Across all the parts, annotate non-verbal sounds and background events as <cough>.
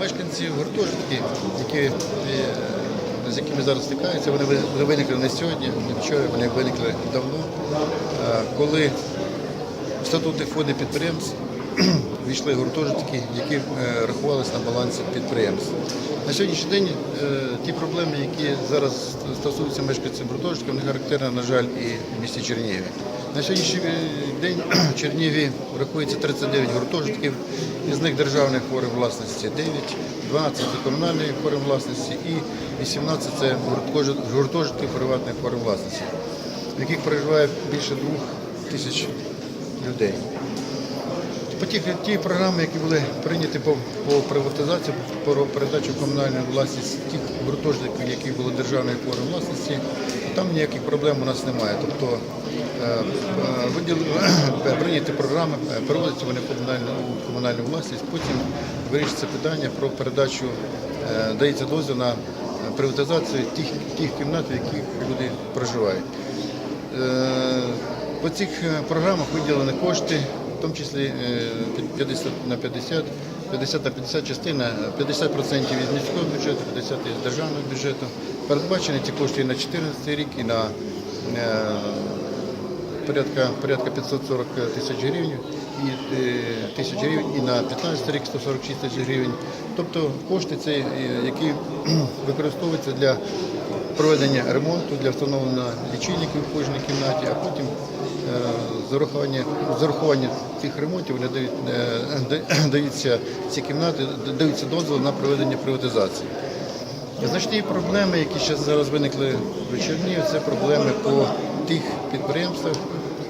Мешканці гуртожитків, які, е, з якими зараз стикаються, вони вони виникли не сьогодні, не вчора, вони виникли давно, Е, коли в статути фонду підприємств <clears throat> війшли гуртожитки, які е, рахувалися на балансі підприємств. На сьогоднішній день ті проблеми, які зараз стосуються мешканців гуртожитків, вони характерні, на жаль, і в місті Чернігіві. На сьогоднішній день в Чернігові рахується 39 гуртожитків, із них державних форм власності 9, 12 це комунальної форм власності і 18 це гуртожитки приватної форм власності, в яких проживає більше двох тисяч людей. По ті, ті програми, які були прийняті по, по приватизації, про передачу в комунальну власність тих гуртожитків, які були державної форми власності, там ніяких проблем у нас немає. Тобто е, е, <clears throat> прийняті програми, переводяться вони в комунальну, власність, потім вирішиться питання про передачу, е, дається дозвіл на приватизацію тих, тих кімнат, в яких люди проживають. По цих програмах виділені кошти, в тому числі е, 50 на 50, 50 на 50 частина, 50% із міського бюджету, 50% із державного бюджету. Передбачені ці кошти і на 2014 рік, і на е, порядка, порядка 540 тисяч гривень, і е, тисяч гривень, і на 15 рік 146 тисяч гривень. Тобто кошти ці, е, які <clears throat> використовуються для проведення ремонту, для встановлення лічильників в кожній кімнаті, а потім з урахування, цих ремонтів вони дають, е, <clears throat> даються ці кімнати, даються дозвіл на проведення приватизації. Значні проблеми, які ще зараз виникли в Чернігів, це проблеми по тих підприємствах,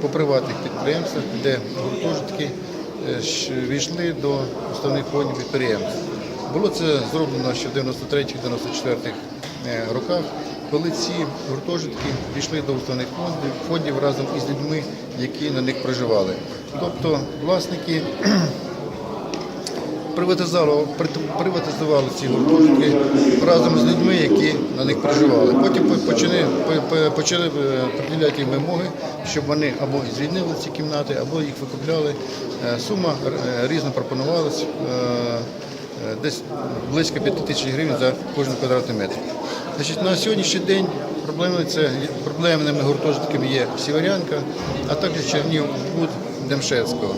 по приватних підприємствах, де гуртожитки е, війшли до основних фондів підприємств. Було це зроблено ще в 93-94 роках, коли ці гуртожитки війшли до основних фондів, фондів разом із людьми, які на них проживали. Тобто власники <clears throat> приватизували, приватизували ці гуртожитки разом з людьми, які на них проживали. Потім почали, по- по- почали е, приділяти їм вимоги, щоб вони або звільнили ці кімнати, або їх викупляли. Е, Сума е, різно пропонувалась. Десь близько 5 тисяч гривень за кожен квадратний метр. Значить, на сьогоднішній день проблеми це проблемними гуртожитками є Сіверянка, а також Чернів Буд Демшевського.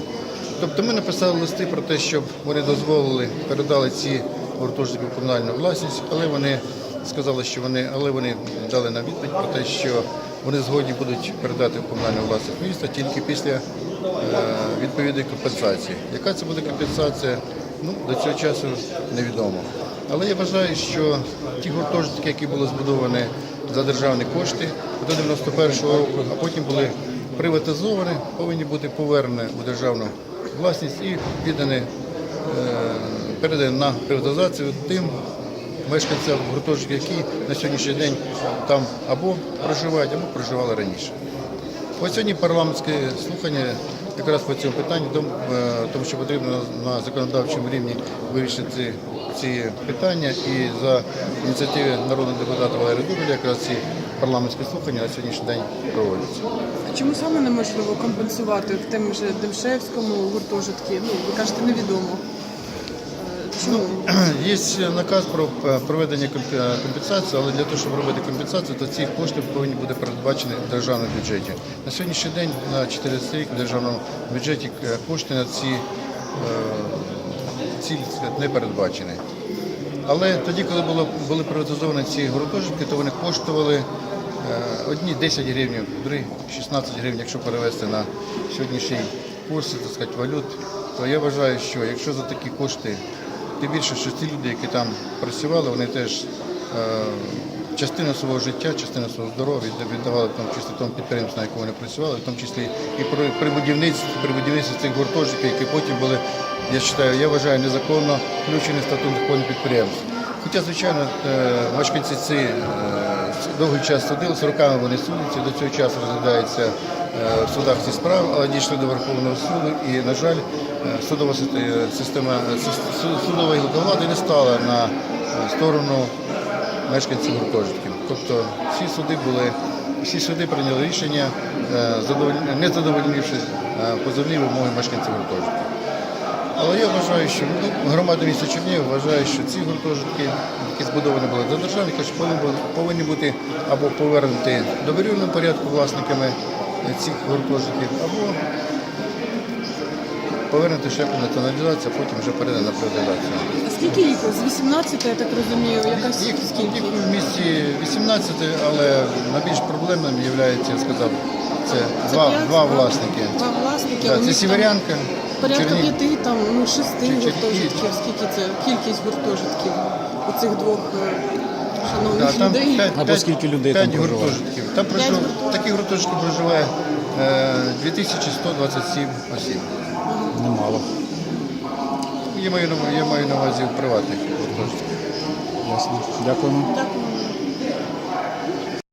Тобто ми написали листи про те, щоб вони дозволили, передали ці гуртожитки в комунальну власність, але вони сказали, що вони, але вони дали нам відповідь про те, що вони згодні будуть передати в комунальну власність міста тільки після е, відповідної компенсації. Яка це буде компенсація? Ну, до цього часу невідомо. Але я вважаю, що ті гуртожитки, які були збудовані за державні кошти до 91-го року, а потім були приватизовані, повинні бути повернені у державну власність і віддані, е, передані на приватизацію тим мешканцям гуртожитків, які на сьогоднішній день там або проживають, або проживали раніше. Ось сьогодні парламентське слухання якраз по цьому питанню, тому, е, що потрібно на- законодавчому рівні вирішити ці питання. І за ініціативи народного депутата Валерія Дубеля якраз ці парламентські слухання на сьогоднішній день проводяться. А чому саме неможливо компенсувати в тим же Демшевському гуртожитки? Ну, ви кажете, невідомо. Чому? <clears throat> Є наказ про е, проведення е, компенсації, але для того, щоб робити компенсацію, то ці кошти повинні бути передбачені в державному бюджеті. На сьогоднішній день на 14 рік в державному бюджеті кошти на ці цілі не передбачені. Але тоді, коли було, були приватизовані ці гуртожитки, то вони коштували е, одні 10 гривень, другі 16 гривень, якщо перевести на сьогоднішній курс, так сказати, валют, то я вважаю, що якщо за такі кошти, тим більше, що ті люди, які там працювали, вони теж е, частину свого життя, частину свого здоров'я відда- віддавали в тому числі тому підприємству, на якому вони працювали, в тому числі і при, будівництві, при будівництві цих гуртожитків, які потім були, я вважаю, я вважаю, незаконно включені в статут законних підприємств. Хоча, звичайно, е, мешканці ці е, довгий час судилися, роками вони судяться, до цього часу розглядаються е, в судах ці справи, але дійшли до Верховного суду і, на жаль, судова система, судова гілка влади не стала на сторону мешканців гуртожитків. Тобто всі суди були, всі суди прийняли рішення, е, не задовольнивши е, позовні вимоги мешканців гуртожитків. Але я вважаю, що ну, громада міста Чернігів вважає, що ці гуртожитки, які збудовані були за державні повинні, бути або повернуті добровільному порядку власниками цих гуртожитків, або повернути ще націоналізацію, а потім вже передати на приватизацію. А скільки їх? З 18, я так розумію, якась Їх, скільки? їх в місті 18, але найбільш проблемним є, я сказав, це, два, п'ять, два власники. Два власники. Да, у це них там Сіверянка, Порядка Чернігів. п'яти, там, ну, шести Чи- гуртожитків. Скільки це кількість гуртожитків у цих двох е, Да, шановних людей? 5, Або скільки людей там проживає? гуртожитків. Там прожив, гуртожитків. таких гуртожитків проживає 2127 осіб. Немало. Я маю, на- я маю на увазі приватних. Ясно. Дякуємо. Дякую.